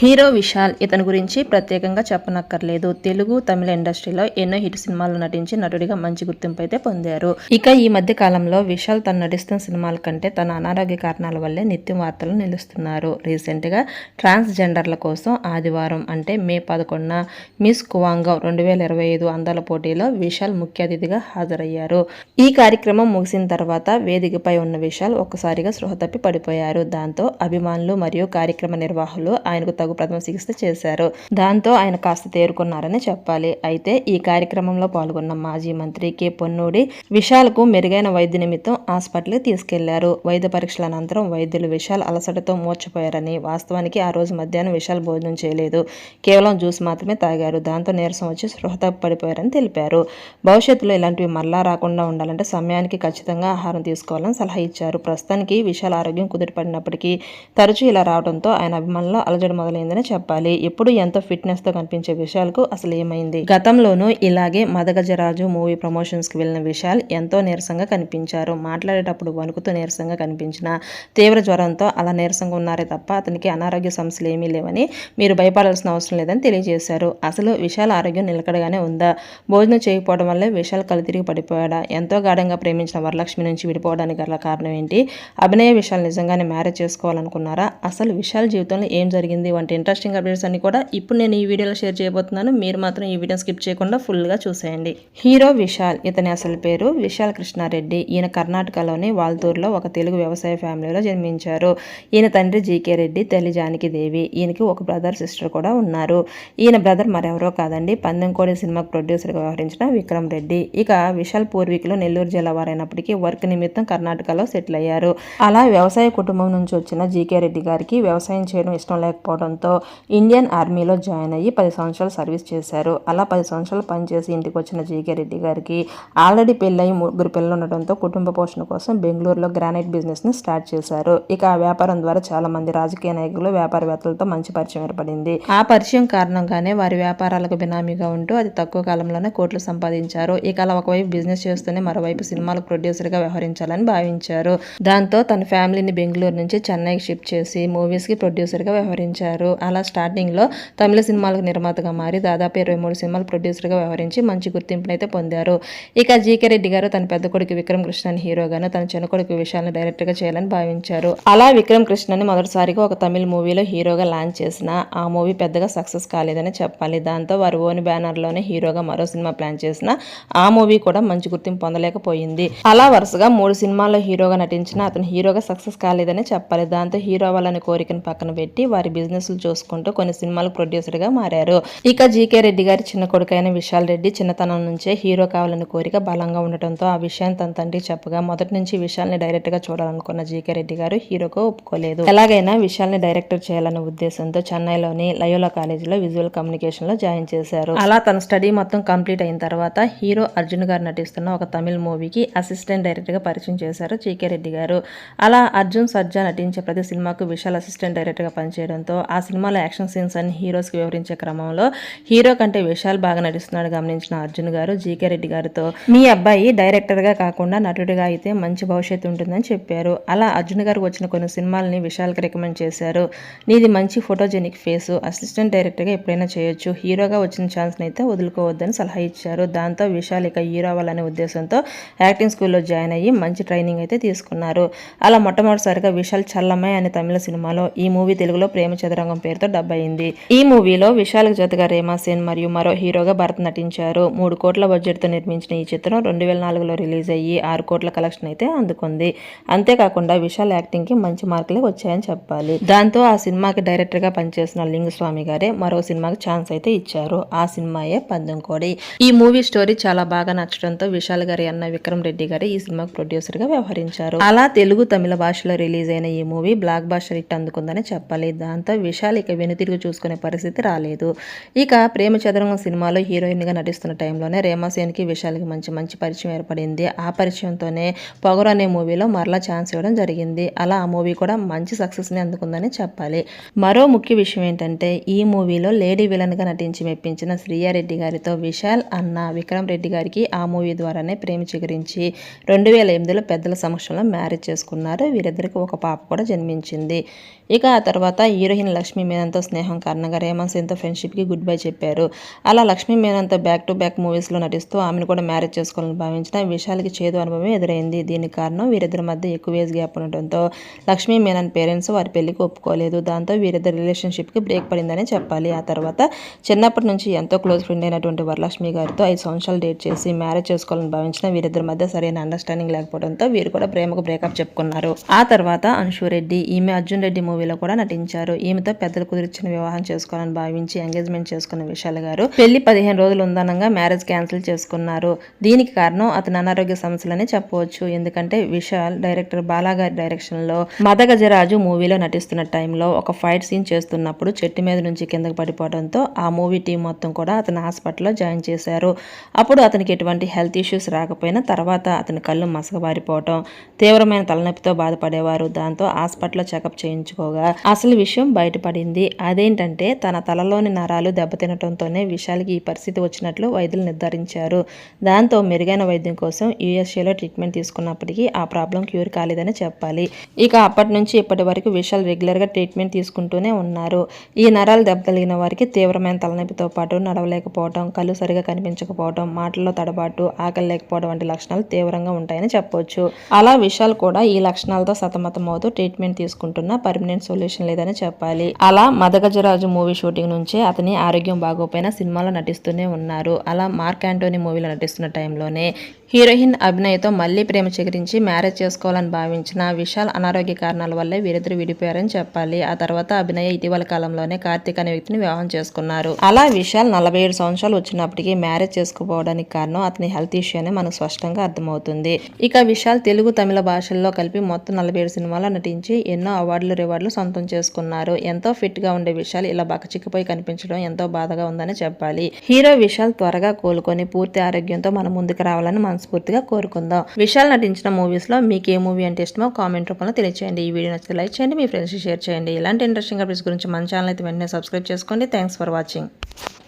Hero Vishal ఇతని గురించి ప్రత్యేకంగా చెప్పనక్కర్లేదు. తెలుగు తమిళ ఇండస్ట్రీలో ఎన్నో హిట్ సినిమాలు నటించి నటుడిగా మంచి గుర్తింపు అయితే పొందారు. ఇక ఈ మధ్య కాలంలో విశాల్ తను నటిస్తున్న సినిమాల కంటే తన అనారోగ్య కారణాల వల్లే నిత్యం వార్తలు నిలుస్తున్నారు. రీసెంట్గా ట్రాన్స్జెండర్ల కోసం ఆదివారం అంటే మే పదకొండున మిస్ కువాంగవ్ రెండు వేల ఇరవై ఐదు అందాల పోటీలో విశాల్ ముఖ్య అతిథిగా హాజరయ్యారు. ఈ కార్యక్రమం ముగిసిన తర్వాత వేదికపై ఉన్న విశాల్ ఒక్కసారిగా స్పృహ తప్పి పడిపోయారు. దాంతో అభిమానులు మరియు కార్యక్రమ నిర్వాహకులు ఆయనకు తగు ప్రథమ చికిత్స చేశారు. దాంతో ఆయన కాస్త తేరుకున్నారని చెప్పాలి. అయితే ఈ కార్యక్రమంలో పాల్గొన్న మాజీ మంత్రి కె పొన్నూడి విశాల్కు మెరుగైన వైద్య నిమిత్తం హాస్పిటల్కి తీసుకెళ్ళారు. వైద్య పరీక్షల అనంతరం వైద్యులు విశాల్ అలసటతో మూర్చపోయారని వాస్తవానికి ఆ రోజు మధ్యాహ్నం విశాల్ భోజనం చేయలేదు. కేవలం జ్యూస్ మాత్రమే తాగారు. దాంతో నీరసం వచ్చి స్పృహత పడిపోయారని తెలిపారు. భవిష్యత్తులో ఇలాంటివి మళ్ళా రాకుండా ఉండాలంటే సమయానికి ఖచ్చితంగా ఆహారం తీసుకోవాలని సలహా ఇచ్చారు. ప్రస్తుతానికి విశాల్ ఆరోగ్యం కుదిరిపడినప్పటికీ తరచూ ఇలా రావడంతో ఆయన అభిమానుల్లో అలజడి మొదలైందని చెప్పాలి. ఎప్పుడు ఎంతో ఫిట్నెస్తో కనిపించే విశాల్కు అసలు ఏమైంది? గతంలోనూ ఇలాగే మదగజరాజు మూవీ ప్రమోషన్స్కి వెళ్ళిన విశాల్ ఎంతో నీరసంగా కనిపించారు. మాట్లాడేటప్పుడు వణుకుతూ నీరసంగా కనిపించిన తీవ్ర జ్వరంతో అలా నీరసంగా ఉన్నారే తప్ప అతనికి అనారోగ్య సమస్యలు ఏమీ లేవని మీరు భయపడాల్సిన అవసరం లేదని తెలియజేశారు. అసలు విశాల్ ఆరోగ్యం నిలకడగానే ఉందా? భోజనం చేయకపోవడం వల్లే విశాల్ కళ్ళు తిరిగి పడిపోయాడా? ఎంతో గాఢంగా ప్రేమించిన వరలక్ష్మి నుంచి విడిపోవడానికి గల కారణం ఏంటి? అభినయ విశాల్ నిజంగానే మ్యారేజ్ చేసుకోవాలనుకున్నారా? అసలు విశాల్ జీవితంలో ఏం జరిగింది? వంటి ఇంట్రెస్టింగ్ అప్డేట్స్ అన్ని కూడా ఇప్పుడు నేను ఈ వీడియోలో షేర్ చేయబోతున్నాను. మీరు మాత్రం ఈ వీడియో స్కిప్ చేయకుండా ఫుల్గా చూసేయండి. హీరో విశాల్ ఇతని అసలు పేరు విశాల్ కృష్ణారెడ్డి. ఈయన కర్ణాటకలోని వాల్తూరులో ఒక తెలుగు వ్యవసాయ ఫ్యామిలీలో జన్మించారు. ఈయన తండ్రి జీకే రెడ్డి తల్లి జానకి దేవి. ఈయనకి ఒక బ్రదర్ సిస్టర్ కూడా ఉన్నారు. ఈయన బ్రదర్ మరెవరో కాదండి. పందెంకోడి సినిమాకు ప్రొడ్యూసర్గా వ్యవహరించిన విక్రమ్ రెడ్డి. ఇక విశాల్ పూర్వీకులు నెల్లూరు జిల్లా వారైనప్పటికీ వర్క్ నిమిత్తం కర్ణాటకలో సెటిల్ అయ్యారు. అలా వ్యవసాయ కుటుంబం నుంచి వచ్చిన జీకే రెడ్డి గారికి వ్యవసాయం చేయడం ఇష్టం లేకపోవడంతో ఇండియన్ ఆర్మీలో జాయిన్ అయ్యి పది సంవత్సరాలు సర్వీస్ చేశారు. అలా పది సంవత్సరాలు పనిచేసి ఇంటికి వచ్చిన జీకే రెడ్డి గారికి ఆల్రెడీ పెళ్ళయి ముగ్గురు పిల్లలు ఉండడంతో కుటుంబ పోషణ కోసం బెంగళూరులో గ్రానైట్ బిజినెస్ని స్టార్ట్ చేశారు. ఇక ఆ వ్యాపారం ద్వారా చాలా మంది రాజకీయ నాయకులు వ్యాపారవేత్తలతో మంచి పరిచయం ఏర్పడింది. ఆ పరిచయం కారణంగానే వారి వ్యాపారాలకు బినామీగా ఉంటూ అది తక్కువ కాలంలోనే కోట్లు సంపాదించారు. ఇక అలా ఒకవైపు బిజినెస్ చేస్తూనే మరోవైపు సినిమాలకు ప్రొడ్యూసర్గా వ్యవహరించాలని భావించారు. దాంతో తన ఫ్యామిలీని బెంగళూరు నుంచి చెన్నైకి షిఫ్ట్ చేసి మూవీస్కి ప్రొడ్యూసర్ చేశారు. అలా స్టార్టింగ్లో తమిళ సినిమాలకు నిర్మాతగా మారి దాదాపు ఇరవై మూడు సినిమాలు ప్రొడ్యూసర్గా వ్యవహరించి మంచి గుర్తింపునైతే పొందారు. ఇక జీకే రెడ్డి గారు తన పెద్ద కొడుకు విక్రమ్ కృష్ణన్ హీరోగాను తన చిన్న కొడుకు విశాల్ని డైరెక్టర్గా చేయాలని భావించారు. అలా విక్రమ్ కృష్ణని మొదటిసారిగా ఒక తమిళ మూవీలో హీరోగా లాంచ్ చేసిన ఆ మూవీ పెద్దగా సక్సెస్ కాలేదని చెప్పాలి. దాంతో వారు ఓన్ బ్యానర్లోనే హీరోగా మరో సినిమా ప్లాన్ చేసిన ఆ మూవీ కూడా మంచి గుర్తింపు పొందలేకపోయింది. అలా వరుసగా మూడు సినిమాల్లో హీరోగా నటించిన అతను హీరోగా సక్సెస్ కాలేదని చెప్పాలి. దాంతో హీరో అవ్వాలనే కోరికను పక్కన పెట్టి వారి బిజినెస్ బిజినెస్లు చూసుకుంటూ కొన్ని సినిమాలకు ప్రొడ్యూసర్గా మారారు. ఇక జీకే రెడ్డి గారి చిన్న కొడుకైన విశాల్ రెడ్డి చిన్నతనం నుంచే హీరో కావాలని కోరిక బలంగా ఉండటంతో ఆ విషయాన్ని తన తండ్రి చెప్పగా మొదటి నుంచి విశాల్ని డైరెక్ట్గా డైరెక్ట్గా చూడాలనుకున్న జీకే రెడ్డి గారు హీరోకు ఒప్పుకోలేదు. ఎలాగైనా విశాల్ని డైరెక్టర్ చేయాలనే ఉద్దేశంతో చెన్నైలోని లయోలా కాలేజీలో విజువల్ కమ్యూనికేషన్లో జాయిన్ చేశారు. అలా తన స్టడీ మొత్తం కంప్లీట్ అయిన తర్వాత హీరో అర్జున్ గారు నటిస్తున్న ఒక తమిళ మూవీకి అసిస్టెంట్ డైరెక్టర్గా పరిచయం చేశారు జీకే రెడ్డి గారు. అలా అర్జున్ సజ్జా నటించే ప్రతి సినిమాకు విశాల్ అసిస్టెంట్ డైరెక్టర్గా పనిచేయడంతో ఆ ఆ సినిమాలో యాక్షన్ సీన్స్ అన్ని హీరోస్కి వివరించే క్రమంలో హీరో కంటే విశాల్ బాగా నటిస్తున్నాడు గమనించిన అర్జున్ గారు జీకే రెడ్డి గారితో. మీ అబ్బాయి డైరెక్టర్గా కాకుండా నటుడిగా అయితే మంచి భవిష్యత్తు ఉంటుందని చెప్పారు. అలా అర్జున్ గారు వచ్చిన కొన్ని సినిమాలని విశాల్కి రికమెండ్ చేశారు. నీది మంచి ఫోటోజెనిక్ ఫేస్ అసిస్టెంట్ డైరెక్టర్గా ఎప్పుడైనా చేయొచ్చు. హీరోగా వచ్చిన ఛాన్స్ని అయితే వదులుకోవద్దని సలహా ఇచ్చారు. దాంతో విశాల్ ఇక హీరో అవ్వాలనే ఉద్దేశంతో యాక్టింగ్ స్కూల్లో జాయిన్ అయ్యి మంచి ట్రైనింగ్ అయితే తీసుకున్నారు. అలా మొట్టమొదటిసారిగా విశాల్ చల్లమ్మాయి అనే తమిళ సినిమాలో ఈ మూవీ తెలుగులో ప్రేమ చదరంగం పేరుతో డబ్ అయింది ఈ మూవీలో విశాల్ జతగా రేమా సేన్ మరియు మరో హీరోగా భరత్ నటించారు. మూడు కోట్ల బడ్జెట్తో నిర్మించిన ఈ చిత్రం రెండు వేల నాలుగులో రిలీజ్ అయ్యి ఆరు కోట్ల కలెక్షన్ అయితే అందుకుంది. అంతేకాకుండా విశాల్ యాక్టింగ్కి మంచి మార్కులే వచ్చాయని చెప్పాలి. దాంతో ఆ సినిమాకి డైరెక్టర్గా పనిచేసిన లింగస్వామి గారే మరో సినిమాకి ఛాన్స్ అయితే ఇచ్చారు. ఆ సినిమాయే పందెం కోడి. ఈ మూవీ స్టోరీ చాలా బాగా నచ్చడంతో విశాల్ గారి అన్న విక్రమ్ రెడ్డి గారు ఈ సినిమాకి ప్రొడ్యూసర్గా వ్యవహరించారు. అలా తెలుగు తమిళ భాషలో రిలీజ్ అయిన ఈ మూవీ బ్లాక్ బాస్టర్ హిట్ అందుకుందని చెప్పాలి. దాంతో విశాల్ ఇక వెనుతిరుగు చూసుకునే పరిస్థితి రాలేదు. ఇక ప్రేమ చదరంగం సినిమాలో హీరోయిన్గా నటిస్తున్న టైంలోనే రేమాసేన్కి విశాల్కి మంచి మంచి పరిచయం ఏర్పడింది. ఆ పరిచయంతోనే పొగరు అనే మూవీలో మరలా ఛాన్స్ ఇవ్వడం జరిగింది. అలా ఆ మూవీ కూడా మంచి సక్సెస్ని అందుకుందని చెప్పాలి. మరో ముఖ్య విషయం ఏంటంటే ఈ మూవీలో లేడీ విలన్గా నటించి మెప్పించిన శ్రీయారెడ్డి గారితో విశాల్ అన్న విక్రమ్ రెడ్డి గారికి ఆ మూవీ ద్వారానే ప్రేమ చిగురించి రెండు వేల ఎనిమిదిలో పెద్దల సమక్షంలో మ్యారేజ్ చేసుకున్నారు. వీరిద్దరికి ఒక పాప కూడా జన్మించింది. ఇక ఆ తర్వాత హీరోయిన్ లక్ష్మీ మేనన్తో స్నేహం కారణంగా రేమంత్ సింగ్తో ఫ్రెండ్షిప్కి గుడ్ బై చెప్పారు. అలా లక్ష్మీ మేనన్తో బ్యాక్ టు బ్యాక్ మూవీస్లో నటిస్తూ ఆమెను కూడా మ్యారేజ్ చేసుకోవాలని భావించిన విశాల్కి చేదు అనుభవం ఎదురైంది. దీనికి కారణం వీరిద్దరి మధ్య ఎక్కువ ఏజ్ గ్యాప్ ఉండటంతో లక్ష్మీ మేనన్ పేరెంట్స్ వారి పెళ్ళికి ఒప్పుకోలేదు. దాంతో వీరిద్దరి రిలేషన్షిప్కి బ్రేక్ పడిందని చెప్పాలి. ఆ తర్వాత చిన్నప్పటి నుంచి ఎంతో క్లోజ్ ఫ్రెండ్ అయినటువంటి వరలక్ష్మి గారితో ఐదు సంవత్సరాలు డేట్ చేసి మ్యారేజ్ చేసుకోవాలని భావించిన వీరిద్దరి మధ్య సరైన అండర్స్టాండింగ్ లేకపోవడంతో వీరు కూడా ప్రేమకు బ్రేకప్ చెప్పుకున్నారు. ఆ తర్వాత అంశు రెడ్డి ఈమె అర్జున్ రెడ్డి మూవీ మూవీలో కూడా నటించారు. ఈమెతో పెద్దలు కుదిర్చిన వివాహం చేసుకోవాలని భావించి ఎంగేజ్మెంట్ చేసుకున్న విశాల్ గారు పెళ్ళి పదిహేను రోజులు ఉందనంగా మ్యారేజ్ క్యాన్సిల్ చేసుకున్నారు. దీనికి కారణం అతని అనారోగ్య సమస్యలని చెప్పవచ్చు. ఎందుకంటే విశాల్ డైరెక్టర్ బాలాగారి డైరెక్షన్లో మదగజరాజు మూవీలో నటిస్తున్న టైంలో ఒక ఫైట్ సీన్ చేస్తున్నప్పుడు చెట్టు మీద నుంచి కిందకి పడిపోవడంతో ఆ మూవీ టీం మొత్తం కూడా అతను హాస్పిటల్లో జాయిన్ చేశారు. అప్పుడు అతనికి ఎటువంటి హెల్త్ ఇష్యూస్ రాకపోయినా తర్వాత అతని కళ్ళు మసకబారిపోవటం తీవ్రమైన తలనొప్పితో బాధపడేవారు. దాంతో హాస్పిటల్లో చెకప్ చేయించుకో పోగా అసలు విషయం బయటపడింది. అదేంటంటే తన తలలోని నరాలు దెబ్బతినటంతోనే విశాల్కి ఈ పరిస్థితి వచ్చినట్లు వైద్యులు నిర్ధారించారు. దాంతో మెరుగైన వైద్యం కోసం యూఎస్ఏలో ట్రీట్మెంట్ తీసుకున్నప్పటికీ ఆ ప్రాబ్లం క్యూర్ కాలేదని చెప్పాలి. ఇక అప్పటి నుంచి ఇప్పటి వరకు విశాల్ రెగ్యులర్గా ట్రీట్మెంట్ తీసుకుంటూనే ఉన్నారు. ఈ నరాలు దెబ్బతలిగిన వారికి తీవ్రమైన తలనొప్పితో పాటు నడవలేకపోవడం కళ్ళు సరిగా కనిపించకపోవడం మాటల్లో తడబాటు ఆకలి లేకపోవడం వంటి లక్షణాలు తీవ్రంగా ఉంటాయని చెప్పవచ్చు అలా విశాల్ కూడా ఈ లక్షణాలతో సతమతమవుతూ ట్రీట్మెంట్ తీసుకుంటున్న పర్మనెంట్ సొల్యూషన్ లేదని చెప్పాలి. అలా మదగజరాజు మూవీ షూటింగ్ నుంచే అతని ఆరోగ్యం బాగోపోయినా సినిమాలో నటిస్తూనే ఉన్నారు. అలా మార్క్ యాంటోనీ మూవీలో నటిస్తున్న టైంలోనే హీరోయిన్ అభినయ్తో మళ్ళీ ప్రేమ చిగురించి మ్యారేజ్ చేసుకోవాలని భావించిన విశాల్ అనారోగ్య కారణాల వల్లే వీరిద్దరు విడిపోయారని చెప్పాలి. ఆ తర్వాత అభినయ ఇటీవల కాలంలోనే కార్తీక్ అనే వ్యక్తిని వివాహం చేసుకున్నారు. అలా విశాల్ నలభై ఏడు సంవత్సరాలు వచ్చినప్పటికీ మ్యారేజ్ చేసుకోపోవడానికి కారణం అతని హెల్త్ ఇష్యూ అని మనకు స్పష్టంగా అర్థమవుతుంది. ఇక విశాల్ తెలుగు తమిళ భాషల్లో కలిపి మొత్తం నలభై ఏడు సినిమాల్లో నటించి ఎన్నో అవార్డులు రివార్డులు సొంతం చేసుకున్నారు. ఎంతో ఫిట్గా ఉండే విశాల్ ఇలా బకచిక్కిపోయి కనిపించడం ఎంతో బాధగా ఉందని చెప్పాలి. హీరో విశాల్ త్వరగా కోలుకొని పూర్తి ఆరోగ్యంతో మన ముందుకు రావాలని మనస్ఫూర్తిగా కోరుకుందాం. విశాల్ నటించిన మూవీస్లో మీకు ఏ మూవీ అంటే ఇష్టమో కామెంట్ రూపంలో తెలియచేయండి. ఈ వీడియో నచ్చితే లైక్ చేయండి మీ ఫ్రెండ్స్ షేర్ చేయండి. ఇలాంటి ఇంట్రెస్టింగ్ అప్డేట్స్ గురించి మన ఛానల్ అయితే వెంటనే సబ్స్క్రైబ్ చేసుకోండి. Thanks for watching.